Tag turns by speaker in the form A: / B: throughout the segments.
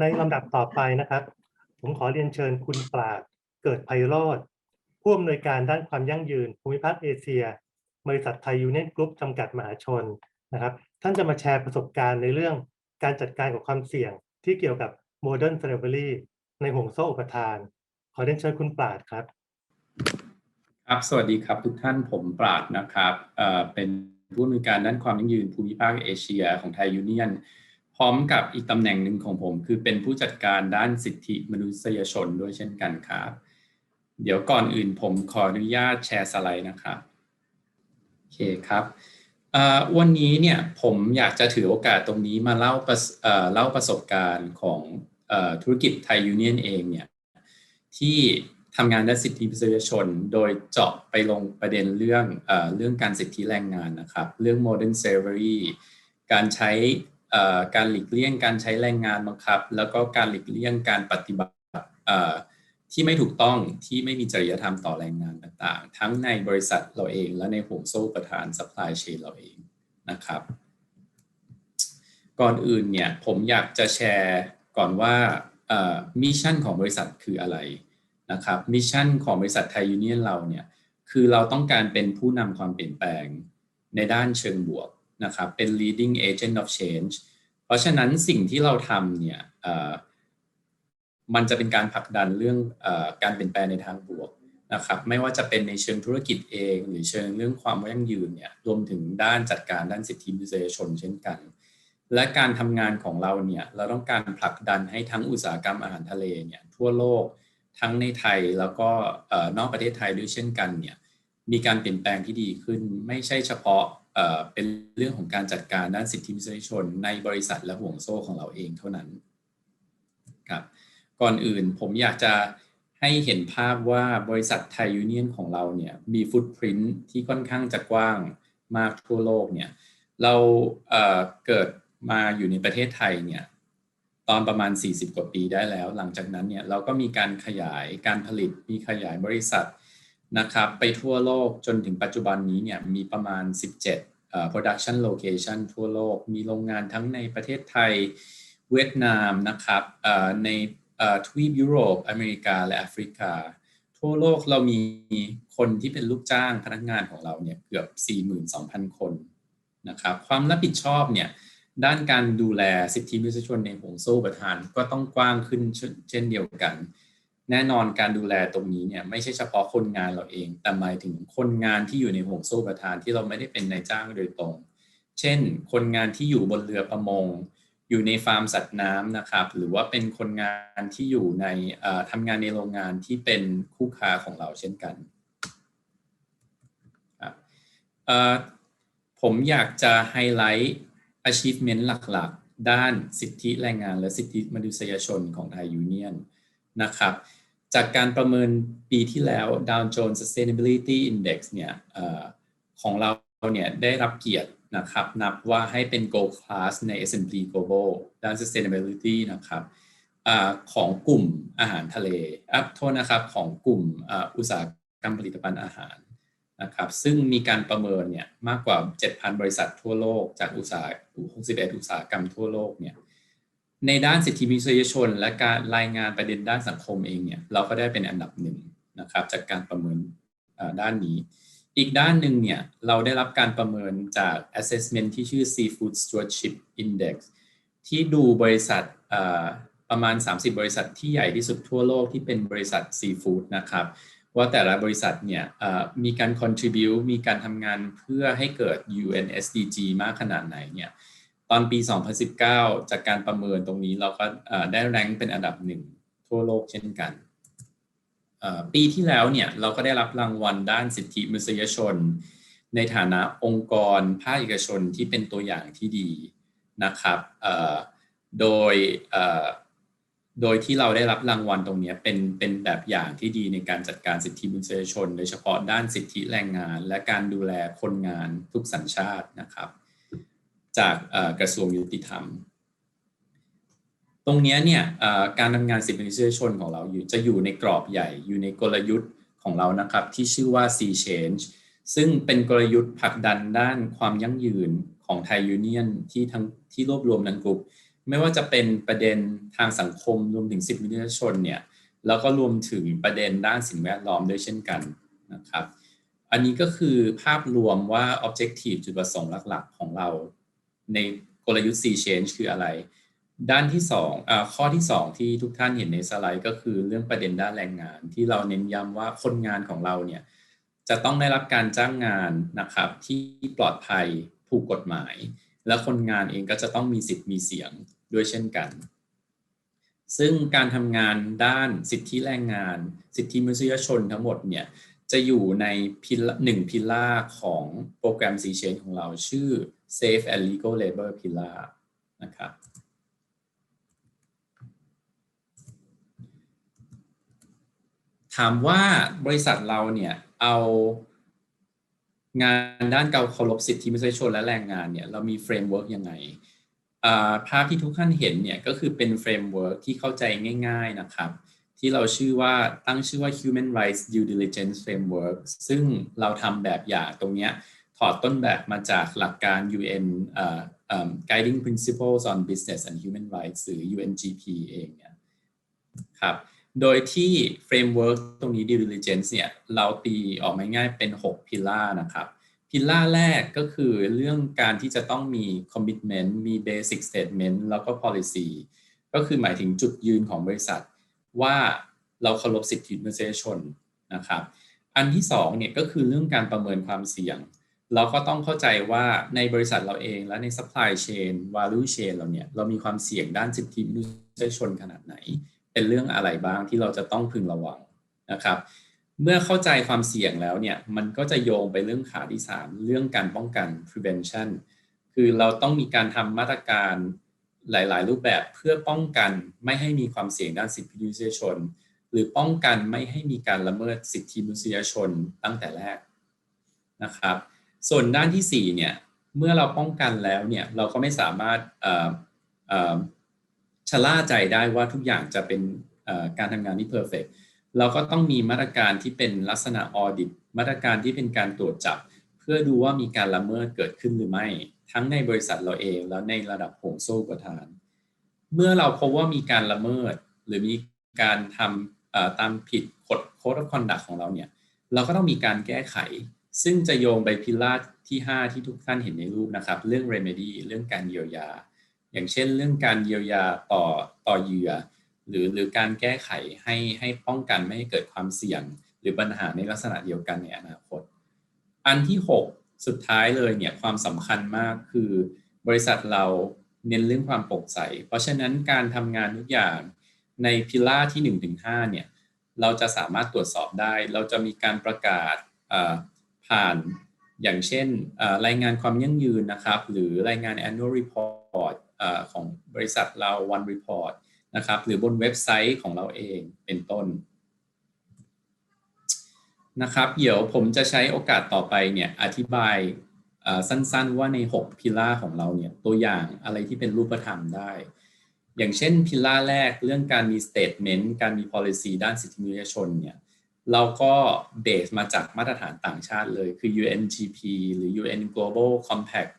A: ในลำดับต่อไปนะครับ ผมขอเรียนเชิญคุณปราดเกิดไพโรธผู้อำนวยการด้านความยั่งยืน ภูมิภาคเอเชีย บริษัทไทยยูเนียนกรุ๊ปจำกัดมหาชนนะครับ ท่านจะมาแชร์ประสบการณ์ในเรื่องการจัดการกับความเสี่ยงที่เกี่ยวกับ Modern Slavery ในห่วงโซ่อุปทาน ขอเรียนเชิญคุณปราดครับ
B: ครับสวัสดีครับทุกท่านผมปราดนะครับเเป็นผู้อำนวยการด้านความยั่งยืนภูมิภาคเอเชียของไทยยูเนียน พร้อมกับอีกตำแหน่งหนึ่งของผม คือเป็นผู้จัดการด้านสิทธิมนุษยชนด้วยเช่นกันครับ เดี๋ยวก่อนอื่นผมขออนุญาตแชร์สไลด์นะครับโอเคครับวันนี้เนี่ยผมอยากจะถือโอกาสตรงนี้มาเล่าประสเเล่าประสบการณ์ของอธุรกิจไทยยูเนียนเองเนี่ยที่ทำงานด้านสิทธิมนุษยชน โดยเจาะไปลงประเด็นเรื่องเอเรื่องการสิทธิแรงงานนะครับ เรื่อง modern slavery การใช้ การหลีกเลี่ยงการใช้แรงงานบังคับ แล้วก็การหลีกเลี่ยงการปฏิบัติที่ไม่ถูกต้องที่ไม่มีจริยธรรมต่อแรงงานต่างๆ ทั้งในบริษัทเราเอง และในห่วงโซ่ประทาน supply chain เราเองนะครับ ก่อนอื่นเนี่ยผมอยากจะแชร์ก่อนว่ามิชชั่นของบริษัทคืออะไรนะครับมิชชั่นของบริษัทไทยยูเนียนเราเนี่ยคือเราต้องการเป็นผู้นำความเปลี่ยนแปลงในด้านเชิงบวก นะครับเป็น leading agent of change เพราะฉะนั้นสิ่งที่เราทำเนี่ยมันจะเป็นการผลักดันเรื่องอการเปลี่ยนแปลงในทางบวกนะครับไม่ว่าจะเป็นในเชิงธุรกิจเอง หรือเชิงเรื่องความยั่งยืนเนี่ยรวมถึงด้านจัดการด้านสิทธิมนุษยชนเช่นกัน และการทำงานของเราเนี่ยเราต้องการผลักดันให้ทั้งอุตสาหกรรมอาหารทะเลเนี่ยทั่วโลกทั้งในไทยแล้วก็นอกประเทศไทยด้วยเช่นกันเนี่ยมีการเปลี่ยนแปลงที่ดีขึ้นไม่ใช่เฉพาะ เป็นเรื่องของการจัดการด้านสิทธิมนุษยชนในบริษัทและห่วงโซ่ของเราเองเท่านั้นครับก่อนอื่นผมอยากจะให้เห็นภาพว่าบริษัทไทยยูเนียนของเราเนี่ยมีฟุตพิ้นที่ค่อนข้างจะกว้างมากทั่วโลกเนี่ยเราเเกิดมาอยู่ในประเทศไทยเนี่ยตอนประมาณ 40 กว่าปีได้แล้ว หลังจากนั้นเนี่ยเราก็มีการขยายการผลิตมีขยายบริษัทนะครับไปทั่วโลกจนถึงปัจจุบันนี้เนี่ยมีประมาณ 17 production location ทั่วโลก มีโรงงานทั้งในประเทศไทยเวียดนามนะครับในทวีปยุโรป อเมริกาและแอฟริกา ทั่วโลกเรามีคนที่เป็นลูกจ้างพนักงานของเราเนี่ยเกือบ 42,000 คนนะครับความรับผิดชอบเนี่ยด้านการดูแลสิทธิมนุษยชนในห่วงโซ่ประทานก็ต้องกว้างขึ้นเช่นเดียวกัน แน่นอนการดูแลตรงนี้เนี่ยไม่ใช่เฉพาะคนงานเราเอง แต่หมายถึงคนงานที่อยู่ในห่วงโซ่ประทานที่เราไม่ได้เป็นนายจ้างโดยตรง เช่น คนงานที่อยู่บนเรือประมง อยู่ในฟาร์มสัตว์น้ำนะครับ หรือว่าเป็นคนงานที่อยู่ในทำงานในโรงงานที่เป็นคู่ค้าของเราเช่นกันผมอยากจะไฮไลท์ achievement หลักๆ ด้านสิทธิแรงงานและสิทธิมนุษยชนของไทยยูเนียนนะครับ จากการประเมินปีที่แล้ว Dow Jones Sustainability Index เนี่ยอของเราเนี่ยได้รับเกียรตินะครับนับว่าให้เป็น Gold Class ใน S&P Global ด้าน Sustainability นะครับอของกลุ่มอาหารทะเลอัพโทษนะครับของกลุ่มอุตสาหกรรมผลิตภัณฑ์อาหารนะครับซึ่งมีการประเมินเนี่ยมากกว่า 7,000 บริษัททั่วโลกจากอุตสาห61 อุตสาหกรรมทั่วโลกเนี่ย ในด้านสิทธิมนุษยชน และการรายงานประเด็นด้านสังคมเองเนี่ยเราก็ได้เป็นอันดับหนึ่งนะครับจากการประเมินด้านนี้ อีกด้านหนึ่งเนี่ยเราได้รับการประเมินจาก assessment ที่ชื่อ Seafood Stewardship Index ที่ดูบริษัทประมาณ 30 บริษัทที่ใหญ่ที่สุดทั่วโลกที่เป็นบริษัทซีฟู้ดนะครับว่าแต่ละบริษัทเนี่ยมีการ contribu มีการทำงานเพื่อให้เกิด UN SDG มากขนาดไหนเนี่ย ตอนปี 2019 จากการประเมินตรงนี้เราก็ได้แรงเป็นอันดับหนึ่งทั่วโลกเช่นกัน ปีที่แล้วเนี่ยเราก็ได้รับรางวัลด้านสิทธิมนุษยชน ในฐานะองค์กรภาคเอกชนที่เป็นตัวอย่างที่ดีนะครับโดยโดยที่เราได้รับรางวัลตรงนี้เป็นเป็นแบบอย่างที่ดีในการจัดการสิทธิมนุษยชน โดยเฉพาะด้านสิทธิแรงงาน และการดูแลคนงานทุกสัญชาตินะครับ จากกระทรวงยุติธรรม ตรงนี้เนี่ยการทำงานสิทธิมนุษยชนของเราอยู่จะอยู่ในกรอบใหญ่อยู่ในกลยุทธ์ของเรานะครับที่ชื่อว่า C Change ซึ่งเป็นกลยุทธ์ผลักดันด้านความยั่งยืนของไทยยูเนียนที่ทั้งที่รวบรวมทั้งกลุ่มไม่ว่าจะเป็นประเด็นทางสังคมรวมถึงสิทธิมนุษยชนเนี่ยแล้วก็รวมถึงประเด็นด้านสิ่งแวดล้อมด้วยเช่นกันนะครับ อันนี้ก็คือภาพรวมว่า objective จุดประสงค์หลัก ๆ ของเรา ในกลยุทธ์ C change คืออะไร ด้านที่สองอข้อที่สองที่ทุกท่านเห็นในสไลด์ ก็คือเรื่องประเด็นด้านแรงงาน ที่เราเน้นย้ำว่าคนงานของเราเนี่ยจะต้องได้รับการจ้างงานนะครับที่ปลอดภัยถูกกฎหมาย และคนงานเองก็จะต้องมีสิทธิ์มีเสียงด้วยเช่นกัน ซึ่งการทำงานด้านสิทธิแรงงาน สิทธิมนุษยชนทั้งหมดเนี่ยจะอยู่ในพิลหนึ่งพิล่าของโปรแกรม C-Chain ของเราชื่อ Safe and Legal Labor Pillar นะครับถามว่าบริษัทเราเนี่ยเอางานด้านการเคารพสิทธิมนุษยชนและแรงงานเนี่ยเรามีเฟรมเวิร์กยังไงภาพที่ทุกท่านเห็นเนี่ยก็คือเป็นเฟรมเวิร์กที่เข้าใจง่าย ๆนะครับ ที่เราชื่อว่าตั้งชื่อว่า Human Rights Due Diligence Framework ซึ่งเราทำแบบอย่างตรงเนี้ย ถอดต้นแบบมาจากหลักการ UN uh, um, Guiding Principles on Business and Human Rights หรือ UNGP เองเนี่ยครับโดยที่เฟรมเวิร์กตรงนี้ due diligence เนี่ยเราตีออกมาง่ายเป็น 6 พิล่านะครับ พิล่าแรกก็คือเรื่องการที่จะต้องมี commitment มี basic statement แล้วก็ policy ก็คือหมายถึงจุดยืนของบริษัท ว่าเราเคารพสิทธิมนุษยชนนะครับ อันที่2เนี่ยก็คือเรื่องการประเมินความเสี่ยง เราก็ต้องเข้าใจว่าในบริษัทเราเองและใน supply chain value chain เราเนี่ยเรามีความเสี่ยงด้านสิทธิมนุษยชนขนาดไหน เป็นเรื่องอะไรบ้างที่เราจะต้องพึงระวังนะครับ เมื่อเข้าใจความเสี่ยงแล้วเนี่ยมันก็จะโยงไปเรื่องขาที่ 3 เรื่องการป้องกัน prevention คือเราต้องมีการทำมาตรการหลาย ๆ รูปแบบเพื่อป้องกันไม่ให้มีความเสี่ยงด้านสิทธิมนุษยชน หรือป้องกันไม่ให้มีการละเมิดสิทธิมนุษยชนตั้งแต่แรกนะครับ ส่วนด้านที่ 4 เนี่ย เมื่อเราป้องกันแล้วเนี่ย เราก็ไม่สามารถชะล่าใจได้ว่าทุกอย่างจะเป็นการทำงานที่เพอร์เฟกเราก็ต้องมีมาตรการที่เป็นลักษณะออดิตมาตรการที่เป็นการตรวจจับ เพื่อดูว่ามีการละเมิดเกิดขึ้นหรือไม่ ทั้งในบริษัทเราเองแล้วในระดับห่วงโซ่ประทาน เมื่อเราพบว่ามีการละเมิด หรือมีการทำตามผิดกฎโค้ดคอนดักของเราเนี่ย เราก็ต้องมีการแก้ไข ซึ่งจะโยงไปพิลาที่ 5 ที่ทุกท่านเห็นในรูปนะครับ เรื่อง remedy เรื่องการเยียวยา อย่างเช่น เรื่องการเยียวยาต่อต่อเหยื่อ หรือหรือการแก้ไขให้ให้ป้องกันไม่ให้เกิดความเสี่ยง หรือปัญหาในลักษณะเดียวกันในอนาคต อันที่ 6 สุดท้ายเลยเนี่ยความสำคัญมากคือบริษัทเราเน้นเรื่องความโปร่งใส เพราะฉะนั้นการทำงานทุกอย่างในพิล่าที่1-5เนี่ยเราจะสามารถตรวจสอบได้ เราจะมีการประกาศ ผ่านอย่างเช่นรายงานความยั่งยืนนะครับ หรือรายงาน annual report ของบริษัทเรา one report นะครับหรือบนเว็บไซต์ของเราเองเป็นต้นนะครับเดี๋ยวผมจะใช้โอกาสต่อไปเนี่ยอธิบายสั้นๆ ว่าใน 6 พิล่าของเราเนี่ยตัวอย่างอะไรที่เป็นรูปธรรมได้ อย่างเช่นพิล่าแรกเรื่องการมี statement การมี policy ด้านสิทธิมนุษยชนเนี่ย เราก็เบสมาจากมาตรฐานต่างชาติเลยคือ UNGP หรือ UN Global Compact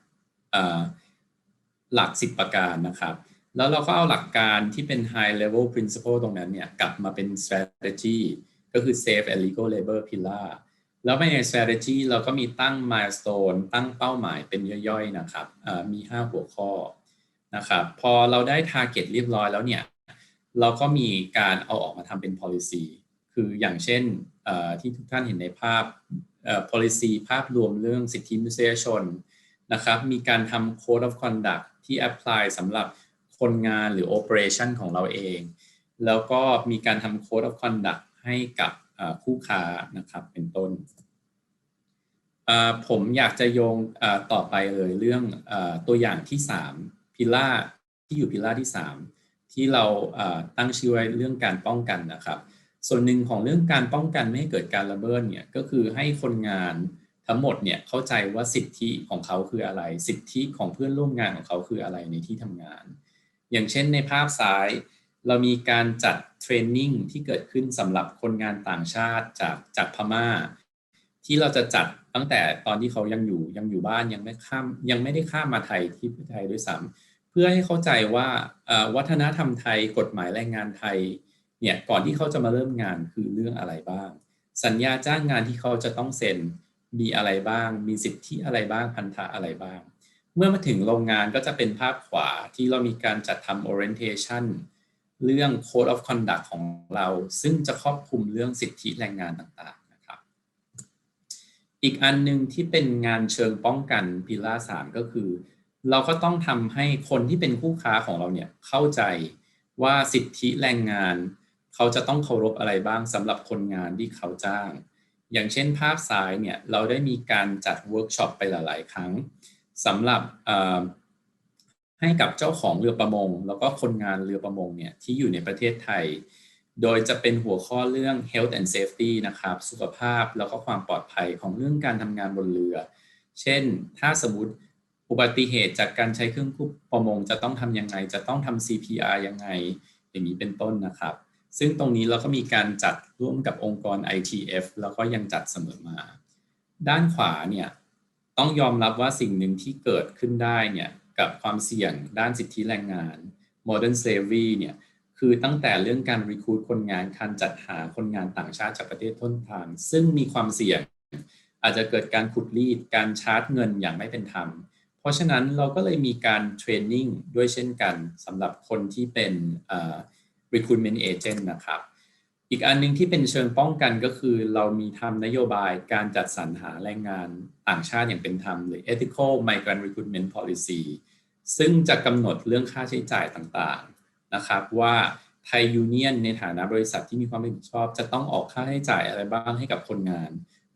B: หลัก 10 ประการนะครับ แล้วเราก็เอาหลักการที่เป็น high level principle ตรงนั้นเนี่ย กลับมาเป็น strategy ก็คือ safe and legal labor pillar แล้วใน strategy เราก็มีตั้ง milestone ตั้งเป้าหมายเป็นย่อยๆนะครับมี 5 หัวข้อนะครับ พอเราได้ target เรียบร้อยแล้วเนี่ย เราก็มีการเอาออกมาทำเป็น policy คืออย่างเช่นที่ทุกท่านเห็นในภาพ policy ภาพรวมเรื่องสิทธิมนุษยชนนะครับ มีการทำ code of conduct ที่ apply สำหรับคนงานหรือ operation ของเราเอง แล้วก็มีการทำ code of conduct ให้กับคู่ค้านะครับเป็นต้น ผมอยากจะโยงต่อไปเลยเรื่องตัวอย่างที่ 3 พิล่าที่อยู่พิล่าที่ 3 ที่เราตั้งชื่อไว้เรื่องการป้องกันนะครับ ส่วนหนึ่งของเรื่องการป้องกันไม่ให้เกิดการระเบิดเนี่ยก็คือให้คนงานทั้งหมดเนี่ยเข้าใจว่าสิทธิของเขาคืออะไร สิทธิของเพื่อนร่วมงานของเขาคืออะไรในที่ทำงาน อย่างเช่นในภาพซ้าย เรามีการจัดเทรนนิ่งที่เกิดขึ้นสำหรับคนงานต่างชาติจากจากพม่า ที่เราจะจัดตั้งแต่ตอนที่เขายังอยู่ยังอยู่บ้านยังไม่ข้ามยังไม่ได้ข้ามมาไทยที่ไทยด้วยซ้ำเพื่อให้เข้าใจว่าวัฒนธรรมไทยกฎหมายแรงงานไทย เนี่ยก่อนที่เขาจะมาเริ่มงานคือเรื่องอะไรบ้าง สัญญาจ้างงานที่เขาจะต้องเซ็นมีอะไรบ้าง มีสิทธิอะไรบ้างพันธะอะไรบ้าง เมื่อมาถึงโรงงานก็จะเป็นภาพขวาที่เรามีการจัดทำ orientation เรื่อง code of conduct ของเรา ซึ่งจะครอบคลุมเรื่องสิทธิแรงงานต่างๆนะครับ อีกอันหนึ่งที่เป็นงานเชิงป้องกันพิล่าสามก็คือ เราก็ต้องทำให้คนที่เป็นคู่ค้าของเราเนี่ยเข้าใจว่าสิทธิแรงงาน เขาจะต้องเคารพอะไรบ้างสำหรับคนงานที่เขาจ้าง อย่างเช่นภาพซ้ายเนี่ยเราได้มีการจัดเวิร์กช็อปไปหลาย ๆ ครั้งสำหรับให้กับเจ้าของเรือประมง แล้วก็คนงานเรือประมงเนี่ยที่อยู่ในประเทศไทย โดยจะเป็นหัวข้อเรื่อง health and safety นะครับ สุขภาพแล้วก็ความปลอดภัยของเรื่องการทำงานบนเรือ เช่น ถ้าสมมติอุบัติเหตุจากการใช้เครื่องควบประมงจะต้องทำยังไง จะต้องทำ CPR ยังไง อย่างนี้เป็นต้นนะครับ ซึ่งตรงนี้เราก็มีการจัดร่วมกับองค์กร ITF แล้วก็ยังจัดเสมอมา ด้านขวาเนี่ยต้องยอมรับว่าสิ่งหนึ่งที่เกิดขึ้นได้เนี่ยกับความเสี่ยงด้านสิทธิแรงงาน modern slavery เนี่ยคือตั้งแต่เรื่องการรีคูดคนงานการจัดหาคนงานต่างชาติจากประเทศต้นทาง ซึ่งมีความเสี่ยง อาจจะเกิดการขุดรีดการชาร์จเงินอย่างไม่เป็นธรรม เพราะฉะนั้นเราก็เลยมีการเทรนนิ่งด้วยเช่นกันสำหรับคนที่เป็น recruitment agent นะครับ อีกอันนึงที่เป็นเชิงป้องกันก็คือ เรามีทำนโยบายการจัดสรรหาแรงงานต่างชาติอย่างเป็นธรรมหรือ ethical migrant recruitment policy ซึ่งจะกำหนดเรื่องค่าใช้จ่ายต่างๆนะครับว่าไทยยูเนียนในฐานะบริษัทที่มีความรับผิดชอบ จะต้องออกค่าใช้จ่ายอะไรบ้างให้กับคนงาน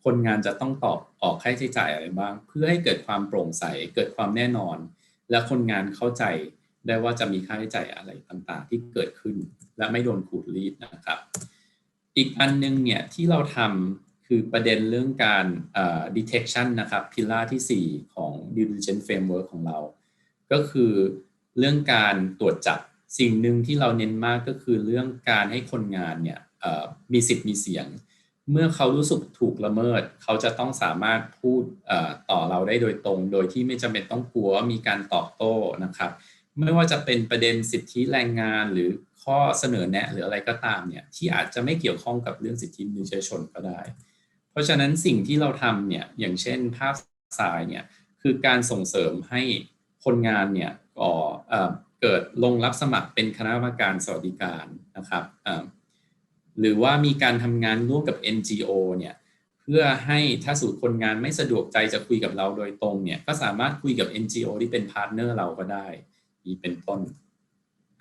B: คนงานจะต้องตอบออกค่าใช้จ่ายอะไรบ้าง เพื่อให้เกิดความโปร่งใสเกิดความแน่นอน และคนงานเข้าใจได้ว่าจะมีค่าใช้จ่ายอะไรต่างๆ ที่เกิดขึ้น และไม่โดนขูดรีดนะครับ อีกอันนึงเนี่ยที่เราทำคือประเด็นเรื่องการ detection นะครับพิล่าที่ 4 ของ due diligence framework ของเรา ก็คือเรื่องการตรวจจับสิ่งหนึ่งที่เราเน้นมากก็คือเรื่องการให้คนงานเนี่ยมีสิทธิ์มีเสียง เมื่อเขารู้สึกถูกละเมิด เขาจะต้องสามารถพูดต่อเราได้โดยตรง โดยที่ไม่จำเป็นต้องกลัวมีการตอบโต้นะครับ ไม่ว่าจะเป็นประเด็นสิทธิแรงงานหรือ ข้อเสนอแนะหรืออะไรก็ตามเนี่ยที่อาจจะไม่เกี่ยวข้องกับเรื่องสิทธิมนุษยชนก็ได้ เพราะฉะนั้นสิ่งที่เราทำเนี่ยอย่างเช่นภาพซ้ายเนี่ยคือการส่งเสริมให้คนงานเนี่ยก่อเกิดลงรับสมัครเป็นคณะกรรมการสวัสดิการนะครับหรือว่ามีการทำงานร่วมกับ NGO เนี่ยเพื่อให้ถ้าสูตรคนงานไม่สะดวกใจจะคุยกับเราโดยตรงเนี่ยก็สามารถคุยกับ NGO ที่เป็นพาร์ทเนอร์เราก็ได้นี้เป็นต้น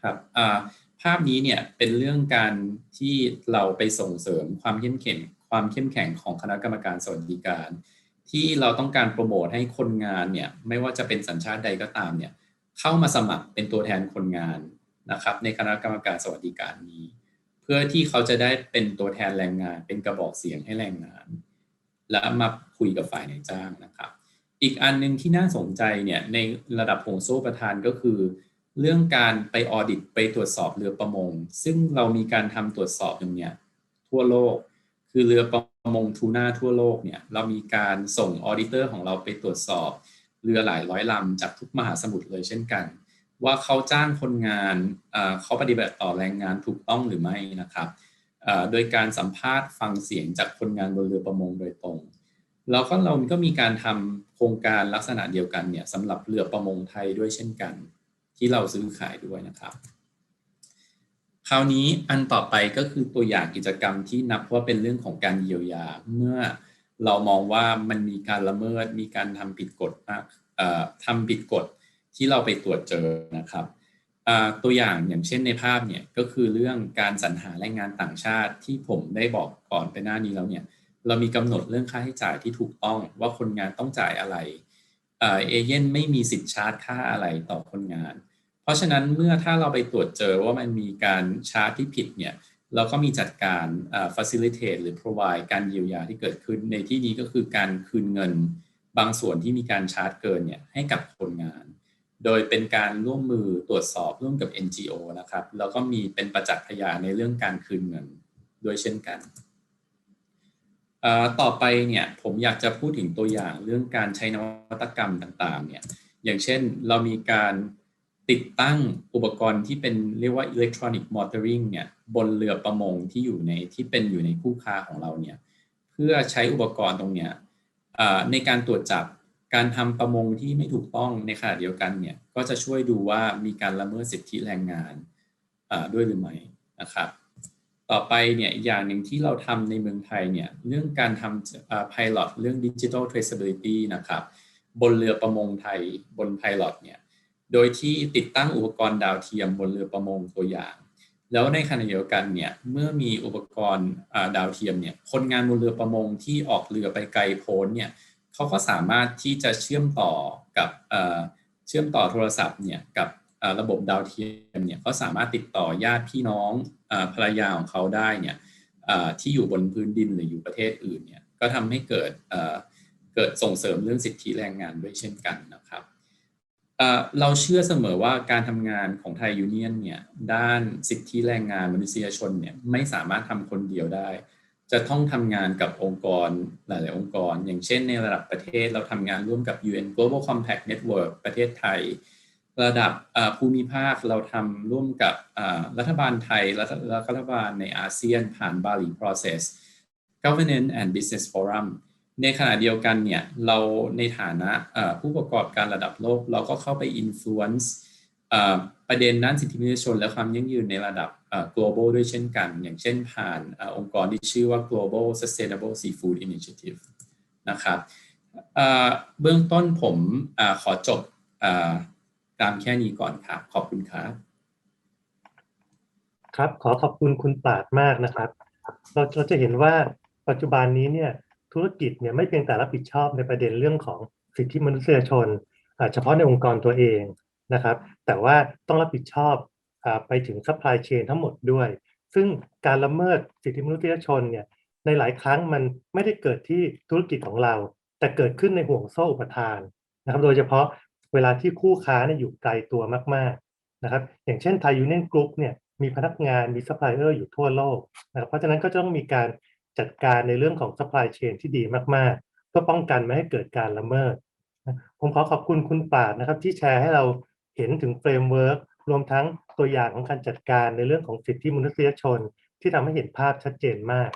B: ครับ ภาพนี้เนี่ยเป็นเรื่องการที่เราไปส่งเสริมความเข้มแข็งความเข้มแข็งของคณะกรรมการสวัสดิการ ที่เราต้องการโปรโมทให้คนงานเนี่ยไม่ว่าจะเป็นสัญชาติใดก็ตามเนี่ยเข้ามาสมัครเป็นตัวแทนคนงานนะครับในคณะกรรมการสวัสดิการนี้ เพื่อที่เขาจะได้เป็นตัวแทนแรงงาน เป็นกระบอกเสียงให้แรงงาน แล้วมาคุยกับฝ่ายนายจ้างนะครับ อีกอันนึงที่น่าสนใจเนี่ยในระดับห่วงโซ่ประธานก็คือ เรื่องการไปออดิตไปตรวจสอบเรือประมง ซึ่งเรามีการทำตรวจสอบอย่างเนี้ยทั่วโลก คือเรือประมงทูน่าทั่วโลกเนี่ยเรามีการส่งออดิเตอร์ของเราไปตรวจสอบ เรือหลายร้อยลำจากทุกมหาสมุทรเลยเช่นกัน ว่าเขาจ้างคนงานเขาปฏิบัติต่อแรงงานถูกต้องหรือไม่นะครับโดยการสัมภาษณ์ฟังเสียงจากคนงานบนเรือประมงโดยตรงแล้วก็เราก็มีการทำโครงการลักษณะเดียวกันเนี่ยสำหรับเรือประมงไทยด้วยเช่นกัน ที่เราซื้อขายด้วยนะครับ คราวนี้อันต่อไปก็คือตัวอย่างกิจกรรมที่นับว่าเป็นเรื่องของการเยียวยา เมื่อเรามองว่ามันมีการละเมิด มีการทำผิดกฎมากทำผิดกฎที่เราไปตรวจเจอนะครับตัวอย่างอย่างเช่นในภาพเนี่ยก็คือเรื่องการสรรหาแรงงานต่างชาติที่ผมได้บอกก่อนไปหน้านี้แล้วเนี่ยเรามีกำหนดเรื่องค่าใช้จ่ายที่ถูกต้องว่าคนงานต้องจ่ายอะไร เอเย่นไม่มีสิทธิ์ชาร์จค่าอะไรต่อคนงาน เพราะฉะนั้นเมื่อถ้าเราไปตรวจเจอว่ามันมีการชาร์จที่ผิดเนี่ยเราก็มีจัดการ facilitate หรือ provide การเยียวยาที่เกิดขึ้น ในที่นี้ก็คือการคืนเงินบางส่วนที่มีการชาร์จเกินเนี่ยให้กับคนงาน โดยเป็นการร่วมมือตรวจสอบร่วมกับ NGO นะครับ แล้วก็มีเป็นประจักษ์พยานในเรื่องการคืนเงินด้วยเช่นกัน ต่อไปเนี่ยผมอยากจะพูดถึงตัวอย่างเรื่องการใช้นวัตกรรมต่างๆเนี่ยอย่างเช่นเรามีการติดตั้งอุปกรณ์ที่เป็นเรียกว่า electronic monitoring เนี่ยบนเรือประมงที่อยู่ในที่เป็นอยู่ในคู่ค้าของเราเนี่ยเพื่อใช้อุปกรณ์ตรงเนี้ยในการตรวจจับการทำประมงที่ไม่ถูกต้องในขณะเดียวกันเนี่ยก็จะช่วยดูว่ามีการละเมิดสิทธิแรงงานด้วยหรือไม่นะครับ ต่อไปเนี่ยอีกอย่างหนึ่งที่เราทำในเมืองไทยเนี่ยเรื่องการทำ pilot เรื่อง digital traceability นะครับบนเรือประมงไทยบน pilot เนี่ยโดยที่ติดตั้งอุปกรณ์ดาวเทียมบนเรือประมงตัวอย่าง แล้วในขณะเดียวกันเนี่ยเมื่อมีอุปกรณ์ดาวเทียมเนี่ยคนงานบนเรือประมงที่ออกเรือไปไกลโพ้นเนี่ยเขาก็สามารถที่จะเชื่อมต่อกับเชื่อมต่อโทรศัพท์เนี่ยกับ ระบบดาวเทียมเนี่ยเขาสามารถติดต่อญาติพี่น้องภรรยาของเขาได้เนี่ยที่อยู่บนพื้นดินหรืออยู่ประเทศอื่นเนี่ยก็ทำให้เกิดเกิดส่งเสริมเรื่องสิทธิแรงงานด้วยเช่นกันนะครับเราเชื่อเสมอว่าการทำงานของไทยยูเนียนเนี่ยด้านสิทธิแรงงานมนุษยชนเนี่ยไม่สามารถทำคนเดียวได้ จะต้องทำงานกับองค์กรหลาย ๆ องค์กร อย่างเช่นในระดับประเทศเราทำงานร่วมกับ UN Global Compact Network ประเทศไทย ระดับภูมิภาคเราทำร่วมกับรัฐบาลไทยและรัฐบาลในอาเซียนผ่าน Bali Process Governance and Business Forum ในขณะเดียวกันเนี่ยเราในฐานะผู้ประกอบการระดับโลก เราก็เข้าไป influence ประเด็นด้นสิทธิมนุษยชนและความยั่งยืนในระดับ global ด้วยเช่นกัน อย่างเช่นผ่านองค์กรที่ชื่อว่า global sustainable seafood initiative นะครับเบื้องต้นผมอขอจบ ตามแค่นี้ก่อนครับขอบคุณครับ
A: ครับขอขอบคุณคุณปาดมากนะครับ เราเราจะเห็นว่าปัจจุบันนี้เนี่ยธุรกิจเนี่ยไม่เพียงแต่รับผิดชอบในประเด็นเรื่องของสิทธิมนุษยชนเฉพาะในองค์กรตัวเองนะครับ แต่ว่าต้องรับผิดชอบไปถึงซัพพลายเชนทั้งหมดด้วย ซึ่งการละเมิดสิทธิมนุษยชนเนี่ยในหลายครั้งมันไม่ได้เกิดที่ธุรกิจของเรา แต่เกิดขึ้นในห่วงโซ่อุปทานนะครับ โดยเฉพาะ เวลาที่คู่ค้าเนี่ยอยู่ไกลตัวมากๆนะครับ อย่างเช่นไทยยูเนียนกรุ๊ปเนี่ยมีพนักงานมีซัพพลายเออร์อยู่ทั่วโลกนะครับเพราะฉะนั้นก็จะต้องมีการจัดการในเรื่องของ supply chain ที่ดีมากๆ เพื่อป้องกันไม่ให้เกิดการละเมิด ผมขอขอบคุณคุณป่านะครับ ที่แชร์ให้เราเห็นถึงเฟรมเวิร์กรวมทั้งตัวอย่างของการจัดการในเรื่องของสิทธิมนุษยชน ที่ทำให้เห็นภาพชัดเจนมาก